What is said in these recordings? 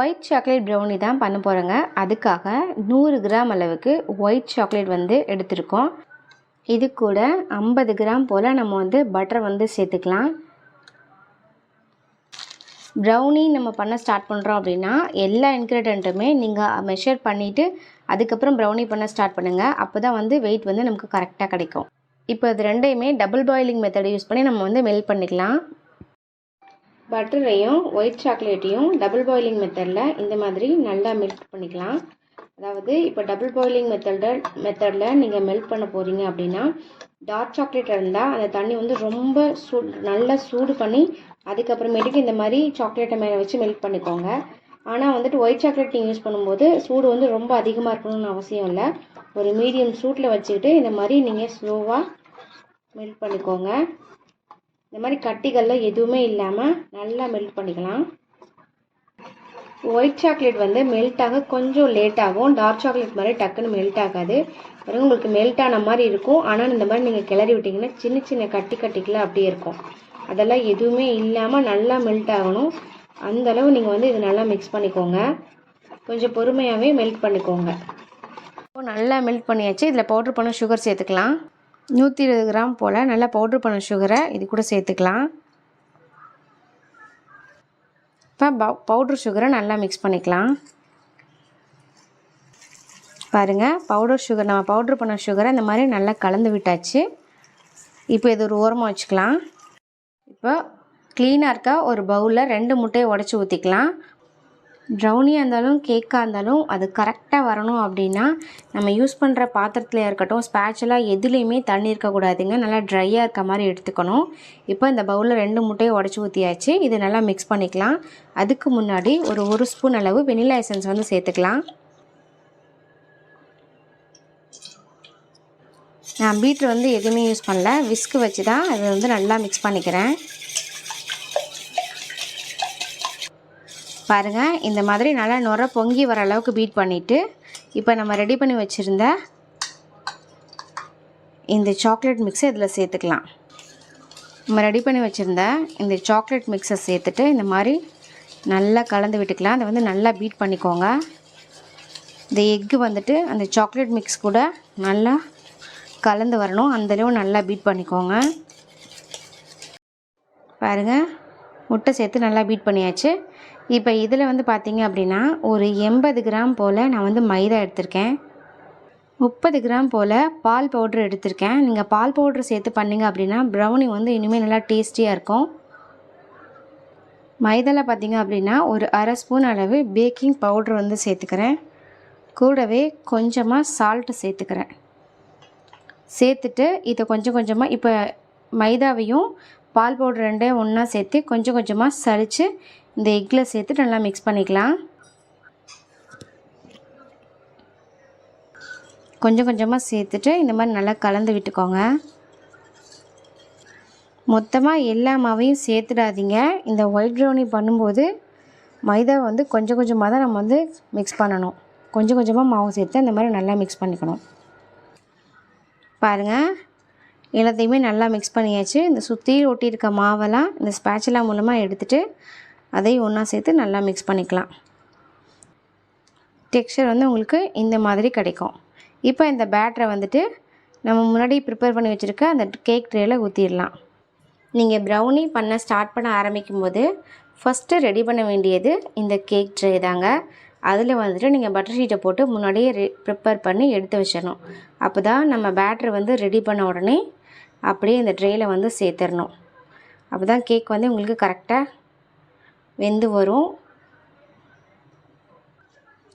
White chocolate brownie தான் பண்ண போகிறோங்க அதுக்காக நூறு கிராம் அளவுக்கு ஒயிட் சாக்லேட் வந்து எடுத்திருக்கோம். இது கூட ஐம்பது கிராம் போல் நம்ம வந்து பட்டர் வந்து சேர்த்துக்கலாம். ப்ரௌனி நம்ம பண்ண ஸ்டார்ட் பண்ணுறோம் அப்படின்னா எல்லா இன்க்ரீடியண்ட்டுமே நீங்கள் மெஷர் பண்ணிவிட்டு அதுக்கப்புறம் ப்ரௌனி பண்ண ஸ்டார்ட் பண்ணுங்கள் அப்போ தான் வந்து வெயிட் வந்து நமக்கு கரெக்டாக கிடைக்கும். இப்போ இது ரெண்டையுமே டபுள் பாயிலிங் மெத்தட் யூஸ் பண்ணி நம்ம வந்து மெல்ட் பண்ணிக்கலாம். பட்டரையும் ஒயிட் சாக்லேட்டையும் டபுள் பாயிலிங் மெத்தடில் இந்த மாதிரி நல்லா மெல்ட் பண்ணிக்கலாம். அதாவது இப்போ டபுள் பாயிலிங் மெத்தடில் மெத்தடில் நீங்கள் மெல்ட் பண்ண போகிறீங்க அப்படின்னா டார்க் சாக்லேட் இருந்தால் அந்த தண்ணி வந்து ரொம்ப சூடு நல்லா சூடு பண்ணி அதுக்கப்புறமேட்டுக்கு இந்த மாதிரி சாக்லேட்டை மேலே வச்சு மெல்ட் பண்ணிக்கோங்க. ஆனால் வந்துட்டு ஒயிட் சாக்லேட் நீங்கள் யூஸ் பண்ணும்போது சூடு வந்து ரொம்ப அதிகமாக இருக்கணும்னு அவசியம் இல்லை. ஒரு மீடியம் சூட்டில் வச்சுக்கிட்டு இந்த மாதிரி நீங்கள் ஸ்லோவாக மெல்ட் பண்ணிக்கோங்க. இந்த மாதிரி கட்டிகள்லாம் எதுவுமே இல்லாமல் நல்லா மெல்ட் பண்ணிக்கலாம். ஒயிட் சாக்லேட் வந்து மெல்ட் ஆக கொஞ்சம் லேட் ஆகும். டார்க் சாக்லேட் மாதிரி டக்குன்னு மெல்ட் ஆகாது. பிறகு உங்களுக்கு மெல்ட் ஆன மாதிரி இருக்கும். ஆனால் இந்த மாதிரி நீங்கள் கிளறி விட்டிங்கன்னா சின்ன சின்ன கட்டி கட்டிக்கெலாம் அப்படியே இருக்கும். அதெல்லாம் எதுவுமே இல்லாமல் நல்லா மெல்ட் ஆகணும். அந்த அளவு நீங்கள் வந்து இது நல்லா மிக்ஸ் பண்ணிக்கோங்க. கொஞ்சம் பொறுமையாகவே மெல்ட் பண்ணிக்கோங்க. இப்போ நல்லா மெல்ட் பண்ணியாச்சு. இதில் பவுட்ரு பண்ண சுகர் சேர்த்துக்கலாம். நூற்றி இருபது கிராம் போல் நல்லா பவுட்ரு பண்ண சுகரை இது கூட சேர்த்துக்கலாம். இப்போ பவுட்ரு சுகரை நல்லா மிக்ஸ் பண்ணிக்கலாம். பாருங்கள் பவுடர் சுகர் நம்ம பவுட்ரு பண்ண சுகரை இந்த மாதிரி நல்லா கலந்து விட்டாச்சு. இப்போ இது ஒரு ஓரமாக வச்சுக்கலாம். இப்போ க்ளீனாக இருக்க ஒரு பவுலில் ரெண்டு முட்டையை உடச்சி ஊற்றிக்கலாம் ப்ரௌனியாக இருந்தாலும் கேக்காக இருந்தாலும் அது கரெக்டாக வரணும் அப்படின்னா நம்ம யூஸ் பண்ணுற பாத்திரத்தில் இருக்கட்டும் ஸ்பேச்சலாக எதுலேயுமே தண்ணி இருக்கக்கூடாதுங்க நல்லா ட்ரையாக இருக்க மாதிரி எடுத்துக்கணும். இப்போ இந்த பவுலில் ரெண்டு முட்டையை உடச்சி ஊற்றியாச்சு இது நல்லா மிக்ஸ் பண்ணிக்கலாம். அதுக்கு முன்னாடி ஒரு ஒரு ஸ்பூன் அளவு வெனிலா எசன்ஸ் வந்து சேர்த்துக்கலாம். நான் பீட்ரு வந்து எதுவுமே யூஸ் பண்ணல. விஸ்க்கு வச்சு தான் அதை வந்து நல்லா மிக்ஸ் பண்ணிக்கிறேன். பாருங்கள் இந்த மாதிரி நல்லா நுர பொங்கி வர அளவுக்கு பீட் பண்ணிவிட்டு இப்போ நம்ம ரெடி பண்ணி வச்சுருந்த இந்த சாக்லேட் மிக்ஸை இதில் சேர்த்துக்கலாம். நம்ம ரெடி பண்ணி வச்சுருந்த இந்த சாக்லேட் மிக்ஸை சேர்த்துட்டு இந்த மாதிரி நல்லா கலந்து விட்டுக்கலாம். அதை வந்து நல்லா பீட் பண்ணிக்கோங்க. இந்த எக்கு வந்துட்டு அந்த சாக்லேட் மிக்ஸ் கூட நல்லா கலந்து வரணும். அந்தளவு நல்லா பீட் பண்ணிக்கோங்க. பாருங்கள் முட்டை சேர்த்து நல்லா பீட் பண்ணியாச்சு. இப்போ இதில் வந்து பார்த்திங்க அப்படின்னா ஒரு எண்பது கிராம் போல் நான் வந்து மைதா எடுத்திருக்கேன். முப்பது கிராம் போல் பால் பவுட்ரு எடுத்திருக்கேன். நீங்கள் பால் பவுட்ரு சேர்த்து பண்ணிங்க அப்படின்னா ப்ரௌனி வந்து இனிமேல் நல்லா டேஸ்டியாக இருக்கும். மைதாவில் பார்த்திங்க அப்படின்னா ஒரு அரை ஸ்பூன் அளவு பேக்கிங் பவுட்ரு வந்து சேர்த்துக்கிறேன். கூடவே கொஞ்சமாக சால்ட்டு சேர்த்துக்கிறேன். சேர்த்துட்டு இதை கொஞ்சம் கொஞ்சமாக இப்போ மைதாவையும் பால் பவுடர் ரெண்டையும் ஒன்றா சேர்த்து கொஞ்சம் கொஞ்சமாக சளிச்சு இந்த எக்கில் சேர்த்து நல்லா மிக்ஸ் பண்ணிக்கலாம். கொஞ்சம் கொஞ்சமாக சேர்த்துட்டு இந்த மாதிரி நல்லா கலந்து விட்டுக்கோங்க. மொத்தமாக எல்லா மாவையும் சேர்த்துடாதீங்க. இந்த ஒயிட் ப்ரௌனி பண்ணும்போது மைதா வந்து கொஞ்சம் கொஞ்சமாக தான் நம்ம வந்து மிக்ஸ் பண்ணணும். கொஞ்சம் கொஞ்சமாக மாவு சேர்த்து இந்த மாதிரி நல்லா மிக்ஸ் பண்ணிக்கணும். பாருங்கள் எல்லாத்தையுமே நல்லா மிக்ஸ் பண்ணியாச்சு. இந்த சுற்றி ஒட்டியிருக்க மாவெல்லாம் இந்த ஸ்பேச்சுலா மூலமாக எடுத்துகிட்டு அதையும் ஒன்றா சேர்த்து நல்லா மிக்ஸ் பண்ணிக்கலாம். டெக்ஸ்சர் வந்து உங்களுக்கு இந்த மாதிரி கிடைக்கும். இப்போ இந்த பேட்டரை வந்துட்டு நம்ம முன்னாடி ப்ரிப்பேர் பண்ணி வச்சுருக்க அந்த கேக் ட்ரேயில் ஊற்றிடலாம் நீங்கள் ப்ரௌனி பண்ண ஸ்டார்ட் பண்ண ஆரம்பிக்கும் போது ஃபஸ்ட்டு ரெடி பண்ண வேண்டியது இந்த கேக் ட்ரே தாங்க. அதில் வந்துட்டு நீங்கள் பட்டர் ஷீட்டை போட்டு முன்னாடியே ரெ ப்ரிப்பேர் பண்ணி எடுத்து வச்சிடணும். அப்போ தான் நம்ம பேட்ரு வந்து ரெடி பண்ண உடனே அப்படியே இந்த ட்ரேயில் வந்து சேர்த்துடணும். அப்போ தான் கேக் வந்து உங்களுக்கு கரெக்டாக வெந்து வரும்.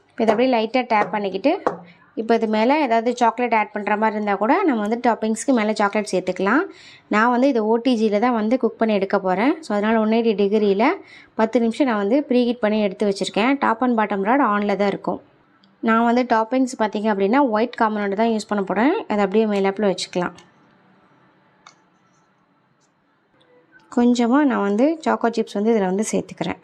இப்போ இதை அப்படியே லைட்டாக டேப் பண்ணிக்கிட்டு இப்போ இது மேலே ஏதாவது சாக்லேட் ஆட் பண்ணுற மாதிரி இருந்தால் கூட நம்ம வந்து டாப்பிங்ஸ்க்கு மேலே சாக்லேட் சேர்த்துக்கலாம். நான் வந்து இது ஓடிஜியில் தான் வந்து குக் பண்ணி எடுக்க போகிறேன் ஸோ அதனால் ஒன் எயிட்டி டிகிரியில் பத்து நிமிஷம் நான் வந்து ப்ரீஹீட் பண்ணி எடுத்து வச்சுருக்கேன். டாப் அண்ட் பாட்டம் ராட் ஆனில் தான் இருக்கும். நான் வந்து டாப்பிங்ஸ் பார்த்திங்க அப்படின்னா ஒயிட் காம்பனோட தான் யூஸ் பண்ண போகிறேன் அதை அப்படியே மேலாப்பில் வச்சுக்கலாம். கொஞ்சமாக நான் வந்து சாக்கோ சிப்ஸ் வந்து இதில் வந்து சேர்த்துக்கிறேன்.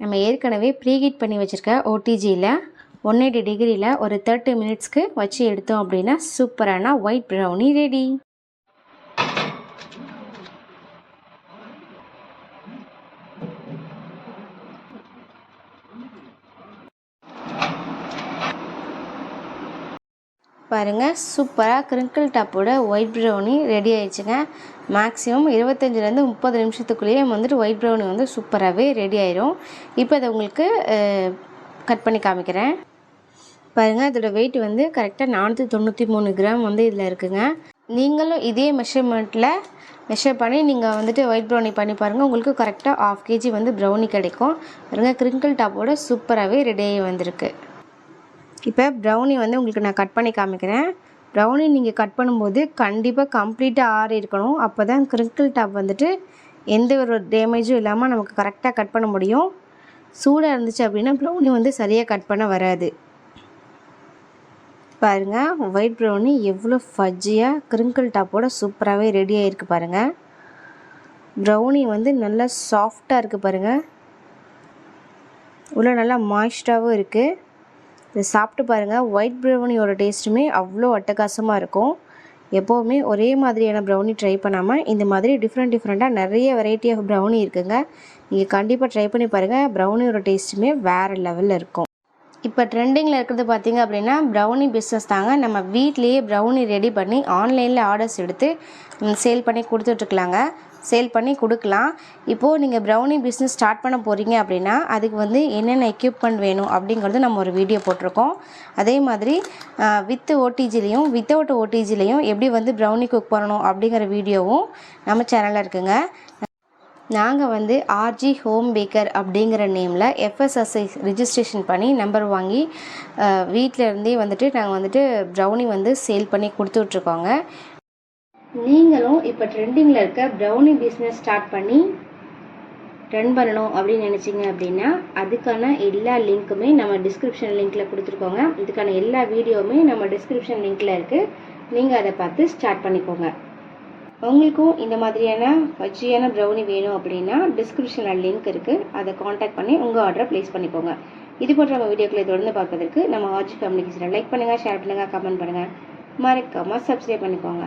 நம்ம ஏற்கனவே ப்ரீஹீட் பண்ணி வச்சுருக்க ஓடிஜியில் ஒன் எயிட்டி டிகிரியில் ஒரு தேர்ட்டி மினிட்ஸ்க்கு வச்சு எடுத்தோம் அப்படின்னா சூப்பரான ஒயிட் ப்ரௌனி ரெடி பாருங்கள் சூப்பராக கிரிங்கிள் டாப்போட ஒயிட் ப்ரௌனி ரெடி ஆயிடுச்சுங்க. மேக்ஸிமம் இருபத்தஞ்சிலேருந்து முப்பது நிமிஷத்துக்குள்ளேயே வந்துட்டு ஒயிட் ப்ரௌனி வந்து சூப்பராகவே ரெடி ஆயிரும். இப்போ அதை உங்களுக்கு கட் பண்ணி காமிக்கிறேன். பாருங்கள் இதோட வெயிட் வந்து கரெக்டாக நானூற்றி தொண்ணூற்றி மூணு கிராம் வந்து இதில் இருக்குங்க. நீங்களும் இதே மெஷர்மெண்ட்டில் மெஷர் பண்ணி நீங்கள் வந்துட்டு ஒயிட் ப்ரௌனி பண்ணி பாருங்கள் உங்களுக்கு கரெக்டாக ஆஃப் கேஜி வந்து ப்ரௌனி கிடைக்கும். பாருங்கள் கிரிங்கிள் டாப்போட சூப்பராகவே ரெடி ஆகி வந்திருக்கு. இப்போ ப்ரௌனி வந்து உங்களுக்கு நான் கட் பண்ணி காமிக்கிறேன். ப்ரௌனி நீங்கள் கட் பண்ணும்போது கண்டிப்பாக கம்ப்ளீட்டாக ஆறி இருக்கணும். அப்போ தான் கிரிங்கிள் டாப் வந்துட்டு எந்த ஒரு டேமேஜும் இல்லாமல் நமக்கு கரெக்டாக கட் பண்ண முடியும். சூடாக இருந்துச்சு அப்படின்னா ப்ரௌனி வந்து சரியாக கட் பண்ண வராது. பாருங்கள் ஒயிட் ப்ரௌனி எவ்வளோ ஃபஜ்ஜியாக கிரிங்கிள் டாப்போட சூப்பராகவே ரெடி ஆகிருக்கு பாருங்கள் ப்ரௌனி வந்து நல்லா சாஃப்டாக இருக்குது பாருங்கள் உள்ள நல்லா மாய்ஸ்டாகவும் இருக்குது இதை சாப்பிட்டு பாருங்கள் ஒயிட் ப்ரௌனியோட டேஸ்ட்டுமே அவ்வளோ அட்டகாசமாக இருக்கும். எப்போவுமே ஒரே மாதிரியான ப்ரௌனி ட்ரை பண்ணாமல் இந்த மாதிரி டிஃப்ரெண்ட் டிஃப்ரெண்ட்டாக நிறைய வெரைட்டி ஆஃப் ப்ரௌனி இருக்குங்க. நீங்கள் கண்டிப்பாக ட்ரை பண்ணி பாருங்கள் ப்ரௌனியோட டேஸ்ட்டுமே வேறு லெவலில் இருக்கும். இப்போ ட்ரெண்டிங்கில் இருக்கிறது பார்த்தீங்க அப்படின்னா ப்ரௌனி பிஸ்னஸ் தாங்க. நம்ம வீட்லேயே ப்ரௌனி ரெடி பண்ணி ஆன்லைனில் ஆர்டர்ஸ் எடுத்து சேல் பண்ணி கொடுத்துட்ருக்கலாங்க சேல் பண்ணி கொடுக்கலாம். இப்போது நீங்கள் ப்ரௌனி பிஸ்னஸ் ஸ்டார்ட் பண்ண போகிறீங்க அப்படின்னா அதுக்கு வந்து என்னென்ன எக்யூப்மெண்ட் வேணும் அப்படிங்கிறது நம்ம ஒரு வீடியோ போட்டிருக்கோம். அதே மாதிரி வித் ஓடிஜிலையும் வித்தவுட் ஓடிஜிலையும் எப்படி வந்து ப்ரௌனி குக் பண்ணணும் அப்படிங்கிற வீடியோவும் நம்ம சேனலில் இருக்குங்க. நாங்கள் வந்து ஆர்ஜி ஹோம் பேக்கர் அப்படிங்கிற நேமில் எஃப்எஸ்எஸ்ஐ ரிஜிஸ்ட்ரேஷன் பண்ணி நம்பர் வாங்கி வீட்டில் இருந்தே வந்துட்டு நாங்கள் வந்துட்டு ப்ரௌனி வந்து சேல் பண்ணி கொடுத்துட்ருக்கோங்க நீங்களும் இப்போ ட்ரெண்டிங்கில் இருக்க ப்ரௌனி பிஸ்னஸ் ஸ்டார்ட் பண்ணி ரன் பண்ணணும் அப்படின்னு நினச்சிங்க அப்படின்னா அதுக்கான எல்லா லிங்க்குமே நம்ம டிஸ்கிரிப்ஷன் லிங்க்கில் கொடுத்துருக்கோங்க. இதுக்கான எல்லா வீடியோவுமே நம்ம டிஸ்கிரிப்ஷன் லிங்க்கில் இருக்குது நீங்கள் அதை பார்த்து ஸ்டார்ட் பண்ணிக்கோங்க. உங்களுக்கும் இந்த மாதிரியான வச்சியான ப்ரௌனி வேணும் அப்படின்னா டிஸ்கிரிப்ஷனில் லிங்க் இருக்குது அதை காண்டாக்ட் பண்ணி உங்கள் ஆர்டரை ப்ளேஸ் பண்ணிக்கோங்க. இது போன்ற நம்ம வீடியோக்களை தொடர்ந்து பார்ப்பதற்கு நம்ம ஆர்ஜி கம்யூனிகேஷனை லைக் பண்ணுங்கள் ஷேர் பண்ணுங்கள் கமெண்ட் பண்ணுங்கள் மறக்காமல் சப்ஸ்கிரைப் பண்ணிக்கோங்க.